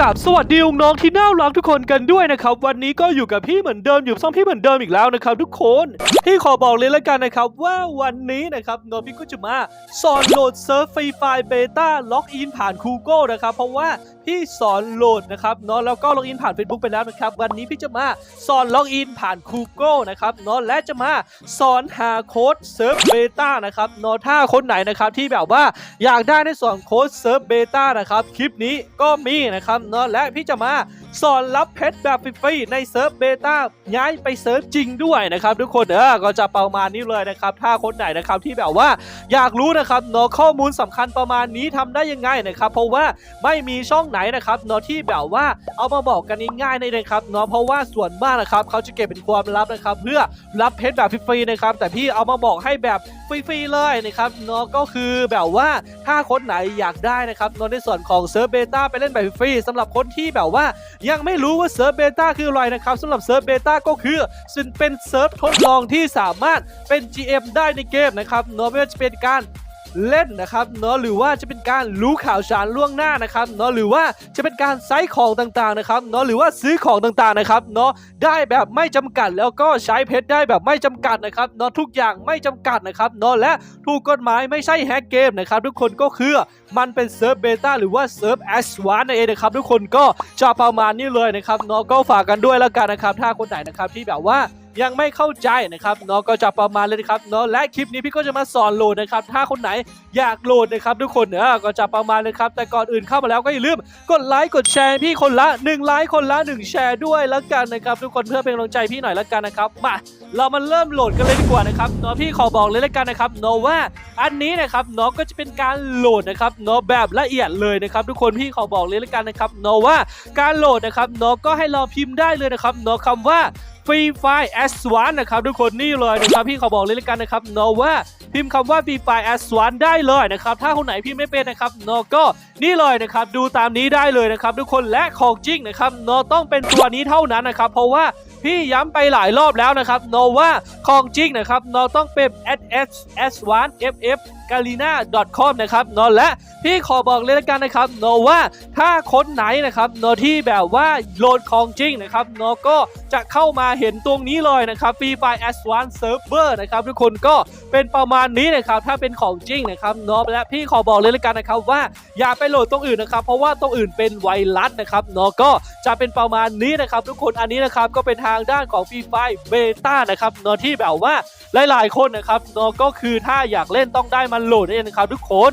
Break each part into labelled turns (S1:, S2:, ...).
S1: กับสวัสดีน้องที่น่ารักทุกคนกันด้วยนะครับ วันนี้ก็อยู่กับพี่เหมือนเดิมอยู่ซ่องพี่เหมือนเดิมอีกแล้วนะครับ ทุกคนพี่ขอบอกเลยละกันนะครับ ว่าวันนี้นะครับน้องพี่ก็จะมาสอนโหลดเซิร์ฟฟไฟล์เบต้าล็อกอินผ่านคูโก้นะครับ เพราะว่าพี่สอนโหลดนะครับเนาะแล้วก็ล็อกอินผ่าน Facebook ไปแล้วนะครับ วันนี้พี่จะมาสอนล็อกอินผ่านคูโก้นะครับเนาะและจะมาสอนหาโค้ดเซิร์ฟเบต้านะครับเนาะถ้าคนไหนนะครับที่แบบว่าอยากได้ในส่วนโค้ดเซิร์ฟเบต้านะครับคลิปนี้ก็มีนะครับเนาะและพี่จะมา สอนรับเพชรแบบฟรีๆในเซิร์ฟเบต้าย้ายไปเซิร์ฟจริงด้วยนะครับทุกคนเออก็จะประมาณนี้เลยนะครับ ถ้าคนไหนนะครับที่แบบว่าอยากรู้นะครับเนาะข้อมูลสำคัญประมาณนี้ทำได้ยังไงนะครับ เพราะว่าไม่มีช่องไหนนะครับเนาะที่แบบว่าเอามาบอกกันง่ายๆเลยนะครับเนาะเพราะว่าส่วนมากนะครับเขาจะเก็บเป็นความลับนะครับ เพื่อรับเพชรแบบฟรีๆนะครับ แต่พี่เอามาบอกให้แบบฟรีๆเลยนะครับเนาะก็คือแบบว่าถ้าคนไหนอยากได้นะครับเนาะในส่วนของเซิร์ฟเบต้าไปเล่นแบบฟรีๆสำหรับคนที่แบบว่ายังไม่รู้ว่าเซิร์ฟเบต้าคืออะไรนะครับสำหรับเซิร์ฟเบต้าก็คือซึ่งเป็นเซิร์ฟทดลองที่สามารถเป็น GM ได้ในเกมนะครับโนาะไม่ว่าจะเป็นการ เล่นนะครับเนาะหรือว่าจะเป็นการรู้ข่าวสารล่วงหน้านะครับเนาะหรือว่าจะเป็นการไซส์ของต่างๆนะครับเนาะหรือว่าซื้อของต่างๆนะครับเนาะได้แบบไม่จำกัดแล้วก็ใช้เพชรได้แบบไม่จำกัดนะครับเนาะทุกอย่างไม่จำกัดนะครับเนาะและถูกกฎหมายไม่ใช่แฮกเกมนะครับทุกคนก็คือมันเป็นเซิร์ฟเบต้าหรือว่าเซิร์ฟแอสวานนั่นเองนะครับทุกคนก็จะประมาณนี้เลยนะครับเนาะก็ฝากกันด้วยแล้วกันนะครับถ้าคนไหนนะครับที่แบบว่า ยังไม่เข้าใจนะครับเนาะก็จะประมาณเลยนะครับเนาะและคลิปนี้พี่ก็จะมาสอนโหลดนะครับถ้าคนไหนอยากโหลดนะครับทุกคนเออก็จะประมาณเลยครับแต่ก่อนอื่นเข้ามาแล้วก็อย่าลืมกดไลค์กดแชร์พี่คนละ1ไลค์คนละ 1 แชร์ด้วยแล้วกันนะครับทุกคนเพื่อเป็นกำลังใจพี่หน่อยแล้วกันนะครับมาเรามาเริ่มโหลดกันเลยดีกว่านะครับเนาะพี่ขอบอกเลยแล้วกันนะครับเนาะว่าอันนี้นะครับเนาะก็จะเป็นการโหลดนะครับเนาะแบบละเอียดเลยนะครับทุกคนพี่ขอบอกเลยแล้วกันนะครับเนาะว่าการโหลดนะครับเนาะก็ให้เราพิมพ์ได้เลยนะครับเนาะคำว่า Free Fire S 1นะครับทุกคนนี่เลยนะครับพี่ขอบอกเลยแล้วกันนะครับเนาะว่าพิมพ์คำว่า Free Fire S 1ได้เลยนะครับถ้าคนไหนพิมพ์ไม่เป็นนะครับเนาะก็นี่เลยนะครับดูตามนี้ได้เลยนะครับทุกคนและของจริงนะครับเนาะต้องเป็นตัวนี้เท่านั้นนะครับเพราะว่าพี่ย้ำไปหลายรอบแล้วนะครับเนาะว่าของจริงนะครับเนาะต้องเป็น S S S 1 F F g a l i n a com นะครับนาะและพี่ขอบอกเลยละกันนะครับนาะว่าถ้าคนไหนนะครับนาะที่แบบว่าโหลดของจริงนะครับนาะก็จะเข้ามาเห็นตรงนี้เลยนะครับ Free Fire Advanced Server นะครับทุกคนก็เป็นประมาณนี้นะครับถ้าเป็นของจริงนะครับนาะและพี่ขอบอกเลยละกันนะครับว่าอย่าไปโหลดตรงอื่นนะครับเพราะว่าตรงอื่นเป็นไวรัสนะครับนาะก็จะเป็นประมาณนี้นะครับทุกคนอันนี้นะครับก็เป็นทางด้านของ Free Fire Beta นะครับนาะที่แบบว่าหลาย ๆ คนนะครับนาะก็คือถ้าอยากเล่นต้องได้มันโหลดได้เองนะครับทุกคน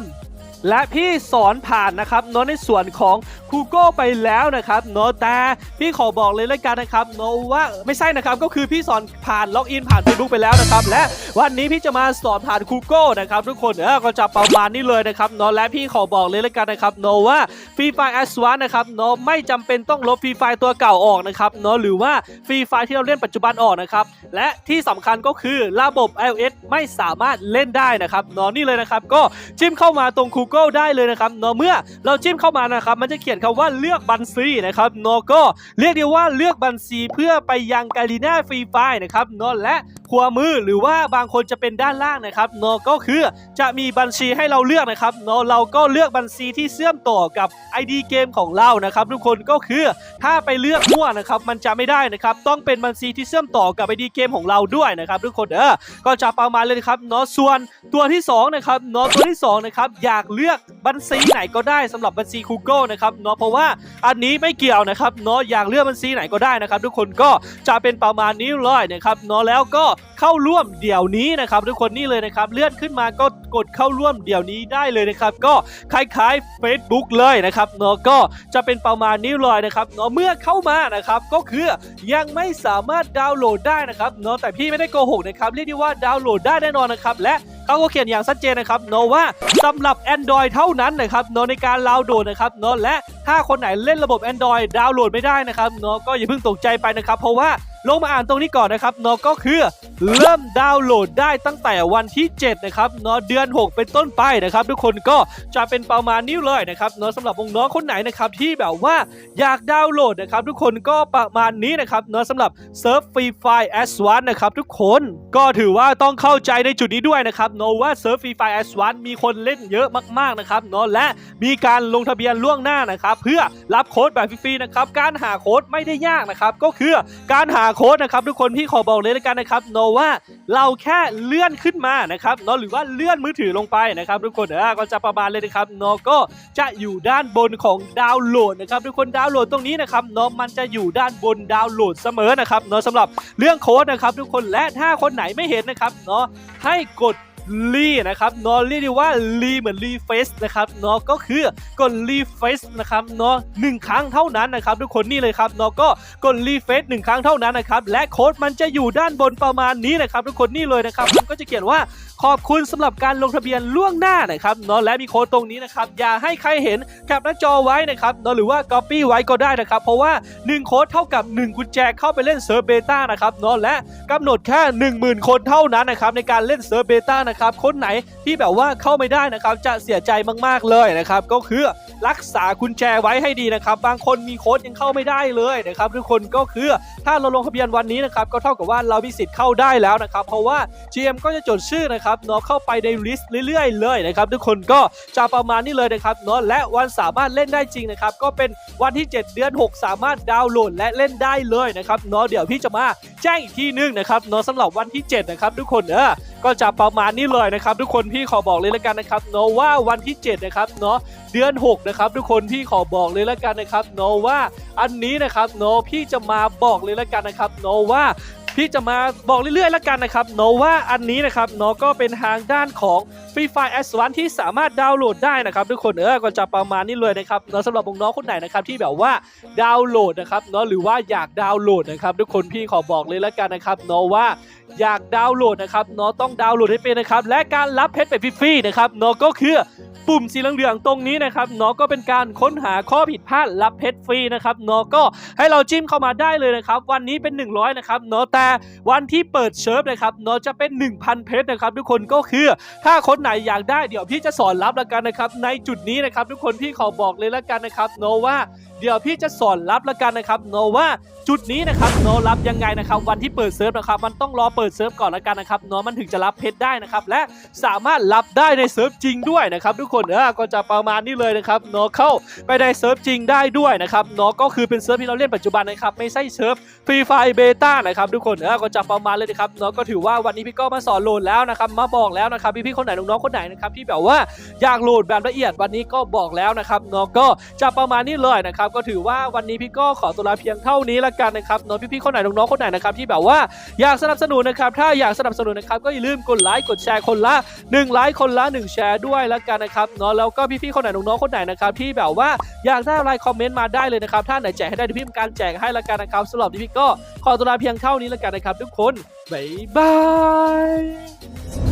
S1: และพี่สอนผ่านนะครับเนาะในส่วนของ Google ไปแล้วนะครับเนาะแต่พี่ขอบอกเลยแล้วกันนะครับเนาะว่าไม่ใช่นะครับก็คือพี่สอนผ่านล็อกอินผ่าน Facebook ไปแล้วนะครับและวันนี้พี่จะมาสอนผ่าน Google นะครับทุกคนเออก็จะประมาณนี้เลยนะครับเนาะและพี่ขอบอกเลยแล้วกันนะครับเนาะว่า Free Fire a s w a n นะครับเนาะไม่จำเป็นต้องลบ Free Fire ตัวเก่าออกนะครับเนาะหรือว่า Free Fire ที่เราเล่นปัจจุบันออกนะครับและที่สำคัญก็คือระบบ iOS ไม่สามารถเล่นได้นะครับเนาะนี่เลยนะครับก็จิ้มเข้ามาตรงคู Google ได้เลยนะครับเนาะเมื่อเราจิ้มเข้ามานะครับมันจะเขียนคำว่าเลือกบัญชีนะครับเนาะก็เรียกได้ว่าเลือกบัญชีเพื่อไปยังกาลีน่าฟรีไฟนะครับเนาะและ ขวมือหรือว่าบางคนจะเป็นด้านล่างนะครับเนาะก็คือจะมีบัญชีให้เราเลือกนะครับเนาะเราก็เลือกบัญชีที่เชื่อมต่อกับ ID เกมของเรานะครับ ทุกคนก็คือถ้าไปเลือกมั่วนะครับมันจะไม่ได้นะครับต้องเป็นบัญชีที่เชื่อมต่อกับ ID เกมของเราด้วยนะครับทุกคนเออก็จะประมาณเลยนะครับเนาะส่วนตัวที่สองนะครับเนาะตัวที่สองนะครับอยากเลือกบัญชีไหนก็ได้สำหรับบัญชี Google นะครับเนาะเพราะว่าอันนี้ไม่เกี่ยวนะครับเนาะอยากเลือกบัญชีไหนก็ได้นะครับ ทุกคนก็จะเป็นประมาณนี้เลยนะครับเนาะแล้วก็เข้าร่วมเดี๋ยวนี้นะครับทุกคนนี่เลยนะครับเลื่อนขึ้นมาก็กดเข้าร่วมเดี๋ยวนี้ได้เลยนะครับ ก็คล้ายๆ Facebook เลยนะครับเนาะก็จะเป็นประมาณนี้เลยนะครับเนาะเมื่อเข้ามานะครับก็คือยังไม่สามารถดาวน์โหลดได้นะครับเนาะแต่พี่ไม่ได้โกหกนะครับเรียกได้ว่าดาวน์โหลดได้แน่นอนนะครับและเขาก็เขียนอย่างชัดเจนนะครับเนาะว่าสำหรับ Android เท่านั้นนะครับเนาะในการดาวน์โหลดนะครับเนาะและถ้าคนไหนเล่นระบบ Android ดาวน์โหลดไม่ได้นะครับเนาะก็อย่าเพิ่งตกใจไปนะครับ เพราะว่า ลงมาอ่านตรงนี้ก่อนนะครับเนาะก็คือเริ่มดาวน์โหลดได้ตั้งแต่วันที่ 7 นะครับเนาะเดือน 6 เป็นต้นไปนะครับ ทุกคนก็จะเป็นประมาณนี้เลยนะครับเนาะสำหรับน้องคนไหนนะครับที่แบบว่าอยากดาวน์โหลดนะครับ ทุกคนก็ประมาณนี้นะครับเนาะสำหรับเซิร์ฟฟรีไฟแอสวันนะครับทุกคนก็ถือว่าต้องเข้าใจในจุดนี้ด้วยนะครับเนาะว่าเซิร์ฟฟรีไฟแอสวันมีคนเล่นเยอะมากๆนะครับเนาะและมีการลงทะเบียนล่วงหน้านะครับ เพื่อรับโค้ดแบบฟรีๆนะครับการหาโค้ดไม่ได้ยากนะครับก็คือการหาโค้ดนะครับทุกคนพี่ขอบอกเลยล้วกันนะครับเนาะว่าเราแค่เลื่อนขึ้นมานะครับเนาะหรือว่าเลื่อนมือถือลงไปนะครับทุกคนเออก็จะประมาณเลยนะครับเนาะก็จะอยู่ด้านบนของดาวน์โหลดนะครับทุกคนดาวน์โหลดตรงนี้นะครับเนาะมันจะอยู่ด้านบนดาวน์โหลดเสมอนะครับเนาะสำหรับเรื่องโค้ดนะครับทุกคนและถ้าคนไหนไม่เห็นนะครับเนาะให้กดรีนะครับเนาะเรียกได้ว่ารีเหมือนรีเฟซนะครับเนาะก็คือกดรีเฟซนะครับเนาะหนึ่งครั้งเท่านั้นนะครับทุกคนนี่เลยครับเนาะก็กดรีเฟซหนึ่งครั้งเท่านั้นนะครับและโค้ดมันจะอยู่ด้านบนประมาณนี้นะครับทุกคนนี่เลยนะครับมันก็จะเขียนว่าขอบคุณสำหรับการลงทะเบียนล่วงหน้านะครับเนาะและมีโค้ดตรงนี้นะครับอย่าให้ใครเห็นแคปหน้าจอไว้นะครับเนาะหรือว่า Copy ไว้ก็ได้นะครับ เพราะว่า 1 โค้ดเท่ากับ 1 กุญแจเข้าไปเล่นเซิร์ฟเบต้านะครับเนาะและกำหนดแค่ 10,000 คนเท่านั้นนะครับในการเล่นเซิร์ฟเบต้านะครับคนไหนที่แบบว่าเข้าไม่ได้นะครับจะเสียใจมากๆเลยนะครับก็คือรักษากุญแจไว้ให้ดีนะครับบางคนมีโค้ดยังเข้าไม่ได้เลยนะครับทุกคนก็คือถ้าเราลงทะเบียนวันนี้นะครับก็เท่ากับว่าเรามีสิทธิ์เข้าได้แล้วนะครับเพราะว่า GM ก็จะจดชื่อนะครับเนาะเข้าไปในลิสต์เรื่อยๆเลยนะครับทุกคนก็จะประมาณนี้เลยนะครับเนาะและวันสามารถเล่นได้จริงนะครับก็เป็นวันที่ 7 เดือน 6 สามารถดาวน์โหลดและเล่นได้เลยนะครับเนาะเดี๋ยวพี่จะมาแจ้งอีกทีนึงนะครับเนาะสำหรับวันที่7นะครับทุกคนเออ ก็จะประมาณนี้เลยนะครับ ทุกคนพี่ขอบอกเลยแล้วกันนะครับเนาะว่าวันที่7นะครับเนาะเดือน6นะครับทุกคนพี่ขอบอกเลยแล้วกันนะครับเนาะว่าอันนี้นะครับเนาะพี่จะมาบอกเลยแล้วกันนะครับเนาะว่า พี่จะมาบอกเรื่อยๆแล้วกันนะครับเนาะว่าอันนี้นะครับเนาะก็เป็นทางด้านของ Free Fire S 1 ที่สามารถดาวน์โหลดได้นะครับทุกคนเออก็จะประมาณนี้เลยนะครับเนาะสำหรับน้องๆคนไหนนะครับที่แบบว่าดาวน์โหลดนะครับเนาะหรือว่าอยากดาวน์โหลดนะครับทุกคนพี่ขอบอกเลยแล้วกันนะครับเนาะว่าอยากดาวน์โหลดนะครับเนาะต้องดาวน์โหลดให้เป็นนะครับและการรับเพชรแบบฟรีๆนะครับเนาะก็คือ ปุ่มสีเหลืองๆตรงนี้นะครับเนาะก็เป็นการค้นหาข้อผิดพลาดรับเพชรฟรีนะครับเนาะก็ให้เราจิ้มเข้ามาได้เลยนะครับ วันนี้เป็น 100นะครับเนาะแต่วันที่เปิดเชิร์ฟนะครับเนาะจะเป็น 1,000 เพชรนะครับ ทุกคนก็คือถ้าคนไหนอยากได้เดี๋ยวพี่จะสอนรับแล้วกันนะครับในจุดนี้นะครับ ทุกคนพี่ขอบอกเลยแล้วกันนะครับเนาะว่า เดี๋ยวพี่จะสอนรับแล้วกันนะครับเนาะว่าจุดนี้นะครับเนาะรับยังไงนะครับวันที่เปิดเซิร์ฟนะครับมันต้องรอเปิดเซิร์ฟก่อนแล้วกันนะครับเนาะมันถึงจะรับเพชรได้นะครับและสามารถรับได้ในเซิร์ฟจริงด้วยนะครับทุกคนเออก็จะประมาณนี้เลยนะครับเนาะเข้าไปในเซิร์ฟจริงได้ด้วยนะครับเนาะก็คือเป็นเซิร์ฟที่เราเล่นปัจจุบันนะครับไม่ใช่เซิร์ฟฟรีไฟเบต้านะครับทุกคนเออก็จะประมาณเลยนะครับเนาะก็ถือว่าวันนี้พี่ก็มาสอนโหลดแล้วนะครับมาบอกแล้วนะครับพี่ๆคนไหนน้องๆคนไหนนะครับที่แบบว่าอยากโหลดแบบละเอียดวันนี้ก็บอกแล้วนะครับเนก็จะประมาณนี้เลยนะครับก็ถือว่าวันนี้พี่ก็ขอตัวลาเพียงเท่านี้ละกันนะครับเนาะพี่ๆคนไหนน้องๆคนไหนนะครับที่แบบว่าอยากสนับสนุนนะครับถ้าอยากสนับสนุนนะครับก็อย่าลืมกดไลค์กดแชร์คนละ1ไลค์คนละ 1 แชร์ด้วยล้วกันนะครับเนาะแล้วก็พี่ๆคนไหนน้องๆคนไหนนะครับที่แบบว่าอยากได้อะไรคอมเมนต์มาได้เลยนะครับถ้าไหนแจกให้ได้เดี๋ยวพี่มีการแจกให้ล้วกันนะครับสำหรับที่พี่ก็ขอตัวลาเพียงเท่านี้ล้วกันนะครับ ทุกคนบ๊ายบาย